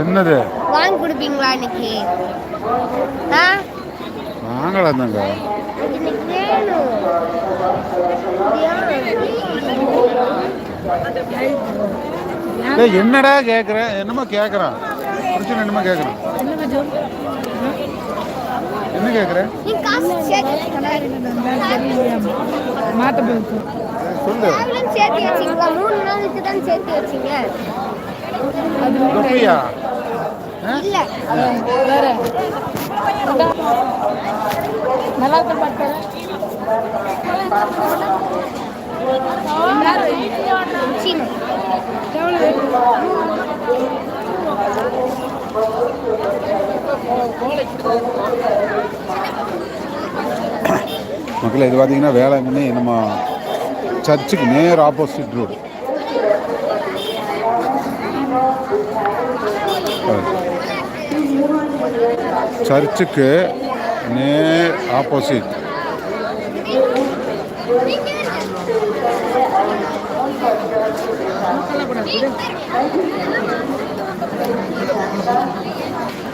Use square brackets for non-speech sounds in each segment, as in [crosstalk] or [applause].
என்னது? வாங்கி கொடுப்பீங்களா இன்னைக்கு? ஆ? வாங்கலாம் தாங்க என்னடா கேட்குறேன் என்னமோ கேட்குறான் பிரச்சனை என்னமோ கேட்குறான் என்ன சேர்த்து மாத்த போயிருக்கு சேர்த்து வச்சீங்களா மூணு நாளுக்கு தான் சேர்த்து வச்சீங்க இல்ல வேற நல்லா இருக்க. [coughs] மக்கள் இது பார்த்தீங்கன்னா வேளாங்கண்ணி நம்ம சர்ச்சுக்கு நேர் ஆப்போசிட் ரோடு சர்ச்சுக்கு நேர் ஆப்போசிட் Thank you.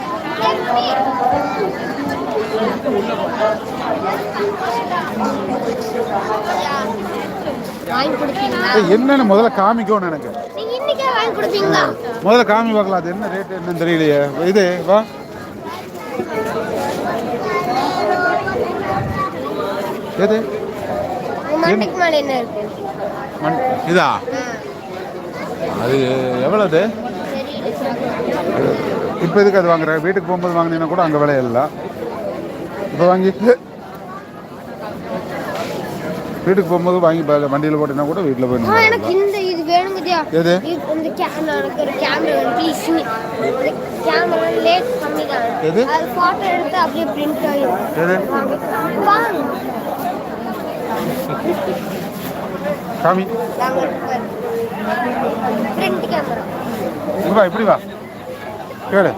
என்னன்னு முதல்ல காமிக்கணும் எனக்கு. முதல்ல காமி பார்க்கலாம். அது என்ன ரேட் என்னன்னு தெரியலையே. இது வா. எது? இதா? அது எவ்வளவு இப்போ எதுக்கு அது வாங்குற? வீட்டுக்கு போகும்போது வாங்கினீங்கன்னா கூட அங்கே விலை இல்லை இப்போ வாங்கி வீட்டுக்கு போகும்போது வாங்கி வண்டியில் போட்டீங்கன்னா கூட வீட்டில் போய் எனக்கு இந்த இது வேணுங்கதியா எது? இந்த கேமரா எனக்கு ஒரு கேமரா வேணும். ப்ளீஸ் இந்த கேமரா லேட் கம்மி தான். எது? அது போட்டோ எடுத்து அப்படியே பிரிண்ட் ஆயிடும் எது? வாங்க. காமி. பிரிண்ட் கேமரா இங்க வா இப்படி வா. கேளு.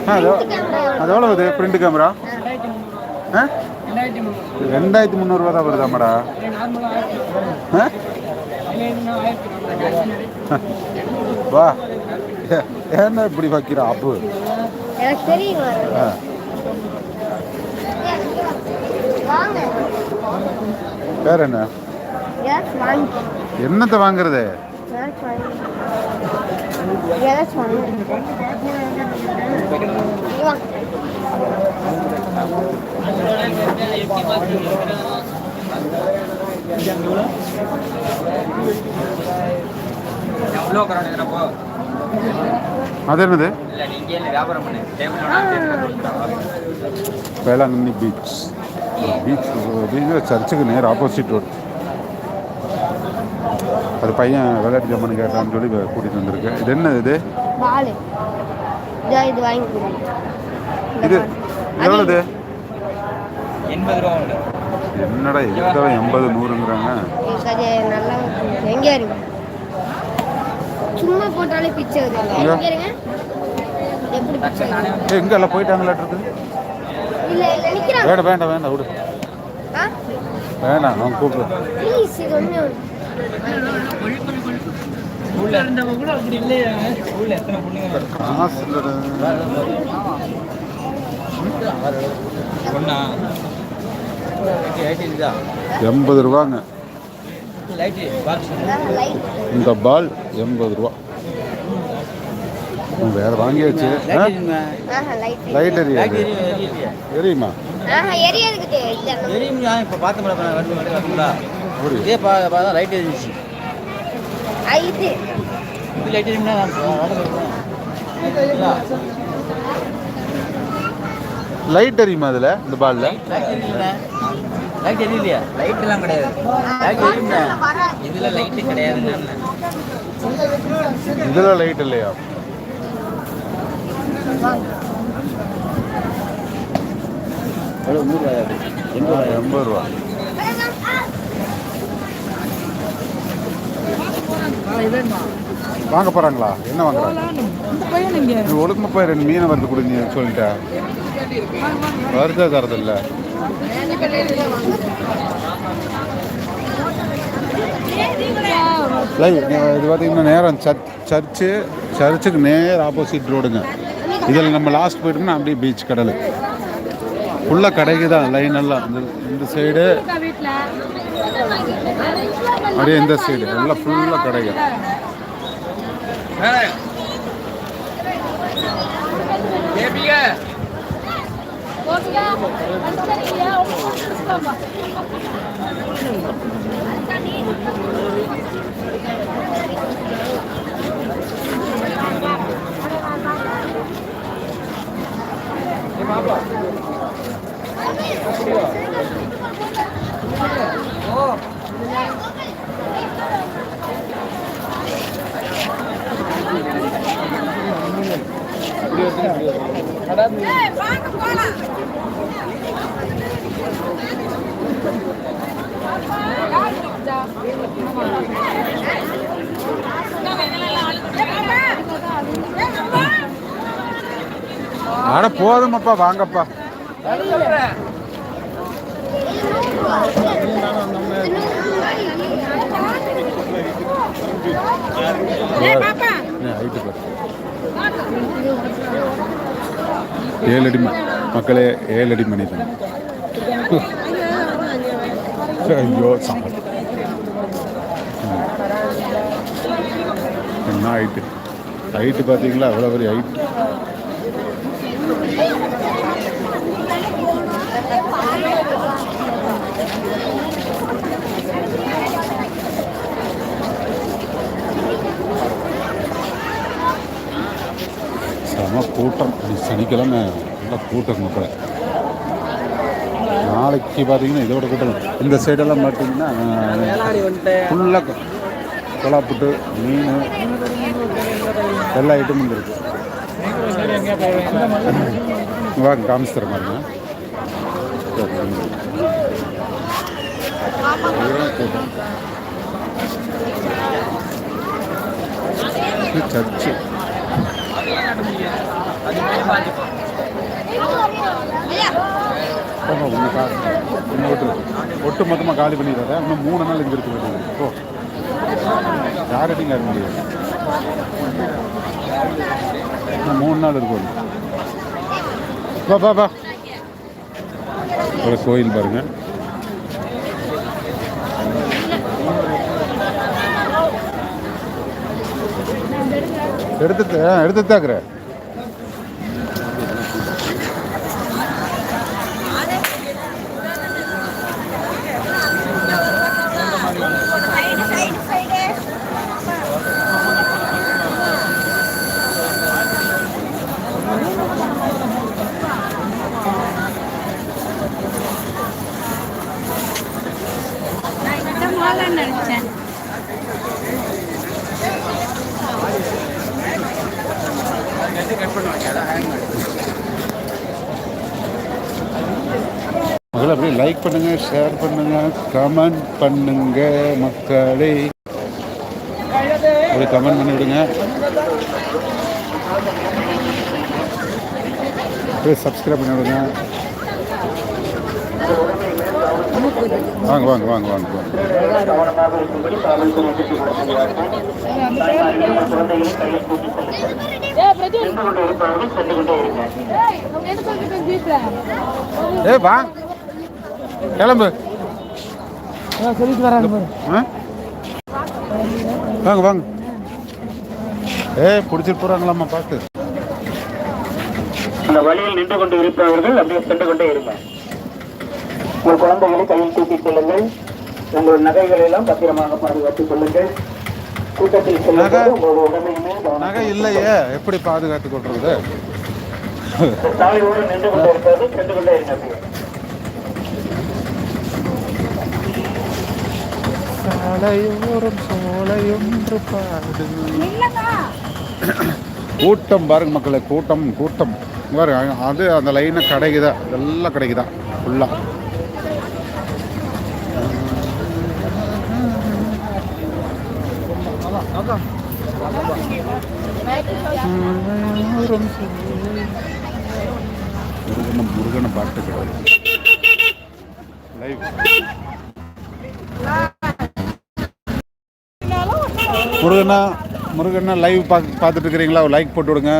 ஆ, அது எவ்வளோ- அது எவ்வளோ இது? பிரிண்ட் கேமரா ரெண்டாயிரத்தி முந்நூறுரூவா தான் வருதாமாடா வா. ஏன்னா இப்படி வைக்கிற அப்பு? எனக்கு தெரியும் வேற என்ன? என்னத்தை வாங்குறது? அது என்னது? வேளாங்கண்ணி பீச் பீச் பீச் சர்ச்சுக்கு நேர் ஆப்போசிட் ரோடு அது பையன் விளையாட்டு ஜாமான் கேட்டான்னு சொல்லி கூட்டிகிட்டு வந்திருக்கு இது என்ன இது? பால். இதோ. எவ்வளோது எண்பது ரூபா என்னடா எத்தனை எண்பது நூறுங்கிறாங்க. சும்மா போட்டாலே பிச்சை எங்க? எல்லாம் போயிட்டாங்களாட்டு நிக்கிறாங்க வேண்டாம் வேண்டாம் வேண்டாம் விடு. வேண்டாம் காசு லைட் இதுதா எண்பது ரூபாங்க. இந்த பால் எண்பது ரூபா. வேற வாங்கியாச்சு. லைட் லைட் எரியாது எரியுமா? நான் இப்போ பார்த்த மேடம் வந்து வரீங்களா இதே பா பார்த்தா லைட் எரிஞ்சிச்சு. இது. லைட் எரியும்னா லைட் எரியுமா அதில் இந்த பாலில்? லைட் எரியல லைட் எரியலையா? லைட் எல்லாம் கிடையாது. லைட் எரியும்னா இதில் லைட்டு கிடையாதுன்னு இதில் லைட் இல்லையா? எண்பது ரூபா. வாங்க போகிறாங்களா என்ன வாங்குறாங்க? இந்த பையன் ஒழுக்கமா போய் ரெண்டு மீனை வந்து கொடுங்க சொல்லிட்டேன் சொல்லிட்ட. வருதா தரதில்ல இது பார்த்தீங்கன்னா நேரம். சர்ச் சர்ச்சு சர்ச்சுக்கு நேர் ஆப்போசிட் ரோடுங்க இதில் நம்ம லாஸ்ட் போயிட்டோம்னா அப்படியே பீச் கடல். ஃபுல்லாக கடைக்கு தான் லைன் எல்லாம். இந்த இந்த சைடு அப்படியே இந்த சைடு எல்லாம் ஃபுல்லாக கடைக்கு ஆட போதுமப்பா வாங்கப்பா. ஏழடி மக்களே ஏழடி மணி தான் ஐயோ ம். என்ன ஹைட்டு ஹைட்டு பார்த்தீங்களா? அவ்வளோ பெரிய ஹைட் செம கூட்டம். சனிக்கிழமை. நல்லா கூட்டம் மக்களை. நாளைக்கு பார்த்தீங்கன்னா இதோட கூட்டம். இந்த சைடெல்லாம் பார்த்தீங்கன்னா ஃபுல்லாக கொலாப்புட்டு மீன் எல்லா ஐட்டமும் இருக்கு. வாங்க காமிச்சு மாதிரிங்க சர்ச்சு. போங்க ஒன்று கா ஒன்று ஒட்டு மொத்தமாக காலி பண்ணிடுறத இன்னும் மூணு நாள் இங்கே இருக்க வேண்டியது ஓ யார்கிட்டையும் கேட்க முடியாது. இன்னும் மூணு நாள் இருக்கும் வா பா பா ஒரு கோயில் பாருங்கள் எடுத்து எடுத்து தாக்குறேன். லைக் பண்ணுங்க ஷேர் பண்ணுங்க கமெண்ட் பண்ணுங்க மக்களே. அப்படியே கமெண்ட் பண்ணி விடுங்க. அப்படியே சப்ஸ்கிரைப் பண்ணி விடுங்க. வாங்க வாங்க வாங்க வாங்க வாங்க. ஏ வா. கிளம்பு. சொல்லிட்டு வராங்க? வாங்க வாங்க. ஏ பிடிச்சிட்டு போகிறாங்களாம்மா பார்த்து. அந்த வழியில் நின்று கொண்டு இருப்பவர்கள் அப்படியே சென்று கொண்டே இருங்க. உங்கள் குழந்தைகளை கையில் தூக்கிக் கொள்ளுங்கள். உங்கள் நகைகளை எல்லாம் பத்திரமாக பாதுகாத்துக் கொள்ளுங்கள். கூட்டத்தில்? போது உங்கள் உடமையுமே நகை இல்லையே. எப்படி பாதுகாத்து கொள்றது? சாலையோடு நின்று கொண்டு இருப்பவர்கள் சென்று கொண்டே இருங்க சாலையோரம் சோலையொன்று பாடு கூட்டம் பாருங்க மக்களே கூட்டம் கூட்டம். பாருங்க அது அந்த லைனை கிடைக்குதா? இதெல்லாம் கிடைக்குதா? ஃபுல்லாக முருகனை முருகனை பாட்டு கிடையாது லைவ் முருகனா முருகன்னா லைவ் பார்த்து பார்த்துட்டு இருக்கிறீங்களா லைக் போட்டு விடுங்க.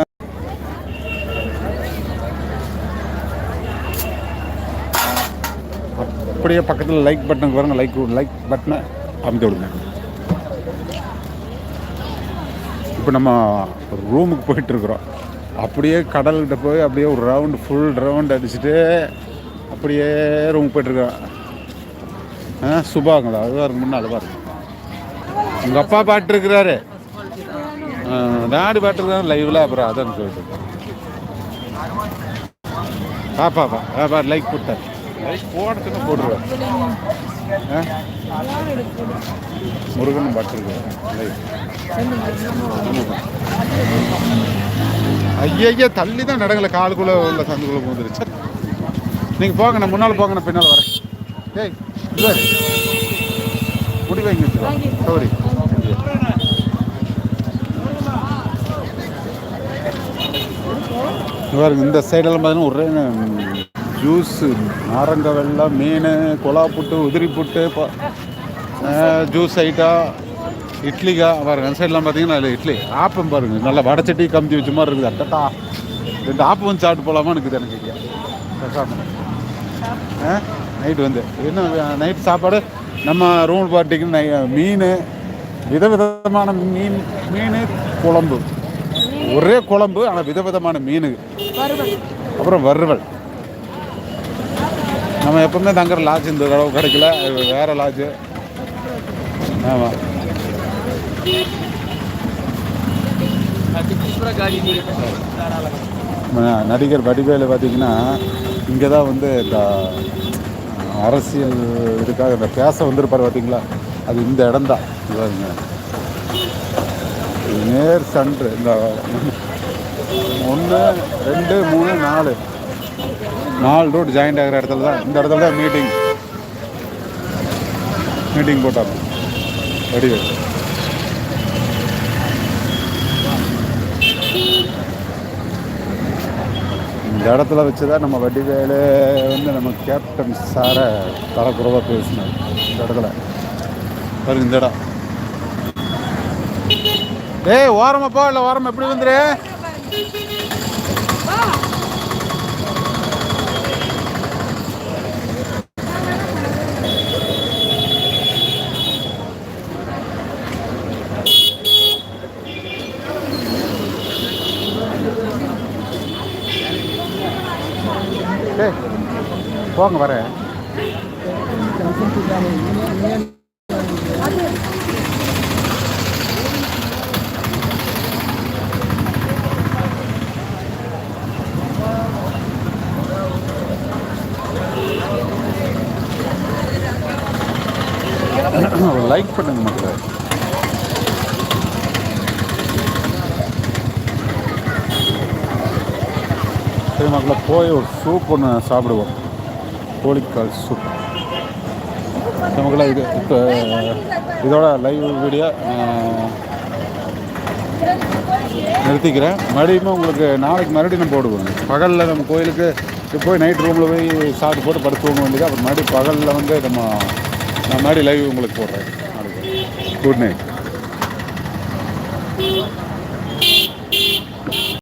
அப்படியே பக்கத்தில் லைக் பட்டனுக்கு பாருங்க. லைக் லைக் பட்டனை அமைத்து விடுங்க. இப்போ நம்ம ஒரு ரூமுக்கு போயிட்டு இருக்கிறோம். அப்படியே கடல்கிட்ட போய் அப்படியே ஒரு ரவுண்டு ஃபுல் ரவுண்ட் அடிச்சுட்டு அப்படியே ரூமுக்கு போயிட்டுருக்கோம் ஆ சுபாங்களா அதுதான் இருக்கு அதுவாக இருக்கும் உங்கள் அப்பா பாட்டுருக்கிறாரு. டாடி பாட்டுருக்காரு லைவில் அப்புறம் அதான் சொல்லிட்டு. பாப்பா பா பாப்பா லைக் போட்டார் லைக் போடத்துக்கு போட்டுருவேன் ஆ? முருகன் பாட்டுருக்காரு. லைக் ஐயா தள்ளி தான் நடங்கலை காலுக்குள்ளே உள்ள சந்துக்குள்ளே போந்துருச்சு. நீங்கள் போங்க நான் முன்னால் போங்க நான் பின்னால் வரேன். ஏய் இது முடி சாரி பாருங்க இந்த சைடெல்லாம் பார்த்தீங்கன்னா ஒரே ஜூஸு நாரங்க வெள்ளம் மீன் கொலா புட்டு உதிரி புட்டு ஜூஸ் ஐட்டா இட்லிக்கா பாருங்க அந்த சைட்லாம் பார்த்தீங்கன்னா அதில் இட்லி. ஆப்பம் பாருங்க நல்லா வடச்சட்டி கம்பி வச்ச மாதிரி இருக்குது. அட்டட்டா ரெண்டு ஆப்பம் வந்து சாப்பிட்டு போகலாமா இருக்குது எனக்கு இங்கே ஆ நைட்டு வந்து. என்ன நைட் சாப்பாடு? நம்ம ரூம் பார்ட்டிக்கு நை மீன் விதவிதமான மீன் மீன் குழம்பு. ஒரே குழம்பு ஆனால் விதவிதமான மீன். அப்புறம் வறுவல். நம்ம எப்பவுமே தங்குற லாட்ஜ் இந்த தடவை கிடைக்கல. வேற லாட்ஜு ஆமாம் நடிகர் வடிவேலு பார்த்தீங்கன்னா இங்கே தான் வந்து இந்த அரசியல் இதுக்காக இந்த பேச வந்திருப்பார் பார்த்தீங்களா அது இந்த இடம்தான். நேர் சன்று. இந்த ஒன்று ரெண்டு மூணு நாலு. நாலு ரூட் ஜாயிண்ட் ஆகிற இடத்துல தான் இந்த இடத்துல தான் மீட்டிங் மீட்டிங் போட்டாங்க. வடிவேல் இந்த இடத்துல வச்சு தான் நம்ம வடிவேலு வந்து நம்ம கேப்டன் சாரை தரக்குறவாக பேசினார். இந்த இடத்துல. பாருங்க இந்த இடம். டேய் ஓரமாப்பா இல்லை ஓரம் எப்படி வந்துரு டேய் போங்க வரேன் லைக் பண்ணுங்க மக்களே சரி மக்களை போய் ஒரு சூப் ஒன்று சாப்பிடுவோம். கோழிக்கால் சூப் நமக்குலாம் இது இப்போ இதோட லைவ் வீடியோ நிறுத்திக்கிறேன். மறுபடியும் உங்களுக்கு நாளைக்கு மறுபடியும் நான் போடுவோம் பகலில் நம்ம கோயிலுக்கு இப்போ போய் நைட் ரூமில் போய் சாப்பிட்டு போட்டு படுத்து தூங்க வேண்டியது? அப்புறம் மறுபடியும் பகலில் வந்து நம்ம நான் மறுபடியும் லைவ் உங்களுக்கு போடுறேன். நாளைக்கு. Good night